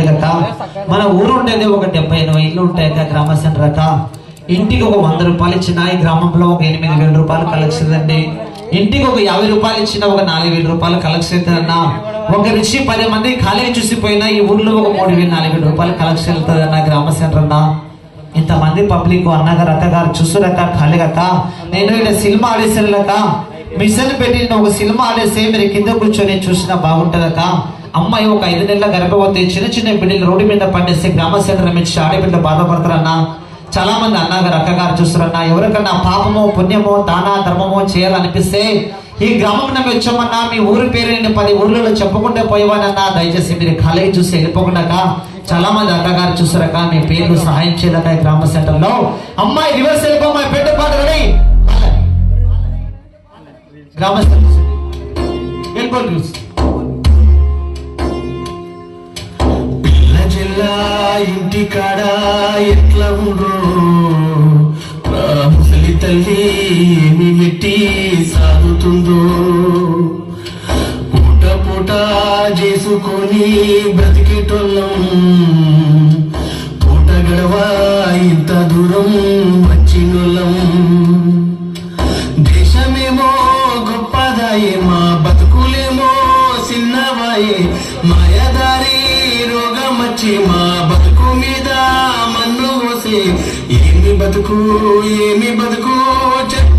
కలిగక మన ఊరు ఉండేది ఒక డెబ్బై ఎనభై ఇల్లు ఉంటాయి అక్క గ్రామ సెంటర్ అక్క. ఇంటికి ఒక వంద రూపాయలు ఇచ్చిన ఈ గ్రామంలో ఒక ఎనిమిది వేల రూపాయలు కలెక్షన్ అండి. ఇంటికి ఒక యాభై రూపాయలు ఇచ్చిన ఒక నాలుగు వేల రూపాయలు కలెక్షన్ అవుతుందన్న. ఒక రిచి పది మంది ఖాళీ చూసిపోయినా ఈ ఊర్లో ఒక మూడు వేల నాలుగు వేల రూపాయలు కలెక్షన్ అవుతుంది అన్న గ్రామ సెంటర్ అన్న. ఇంతమంది పబ్లిక్ అన్నగారు అక్కగారు ఖాళీ ఖాళీగక్క నేను ఇలా సినిమా ఆడేసానులక మిషన్ పెట్టి ఒక సినిమా ఆడేస్తే మీరు కింద కూర్చొని చూసినా బాగుంటుందక్క అమ్మాయి ఒక ఐదు నెలల గర్భవతి చిన్న చిన్న బిడ్డలు రోడ్డు మీద పండిస్తే గ్రామ సెంటర్ నుంచి ఆడబిడ్డ బాధపడతారన్నా చాలా మంది అన్నగారు అక్కగారు చూస్తారన్నా ఎవరికన్నా పాపమో పుణ్యమో దాన ధర్మమో చేయాలనిపిస్తే ఈ గ్రామం నమ్మి వచ్చామన్నా మీ ఊరి పేరు నేను పది ఊర్లలో చెప్పకుండా పోయేవానన్నా దయచేసి మీరు కాలేజ్ చూసి వెళ్ళిపోకుండా చాలా మంది అక్కగారు చూసారక మీ పేరు సహాయం చేయాలన్న ఈ గ్రామ సెంటర్లో అమ్మాయి రివర్స్ వెళ్ళిపోమ్మాయి పెట్ట పాట రెడీ గ్రామ సెంటర్ వెళ్ళిపోండి ఎట్లా ఉండ్రో నా ముసలి తల్లి ఏమి పెట్టి సాగుతుందో? పూట పూట చేసుకొని బ్రతికేటోళ్ళం. పూట గడవ ఇంత దూరం వచ్చినోళ్ళం. దేశమేమో గొప్పదాయే మా బతుకులేమో చిన్నవాయే. మాయదారి రోగం వచ్చి మా బతుకు ఏమి బతుకు ఏమి బతుకు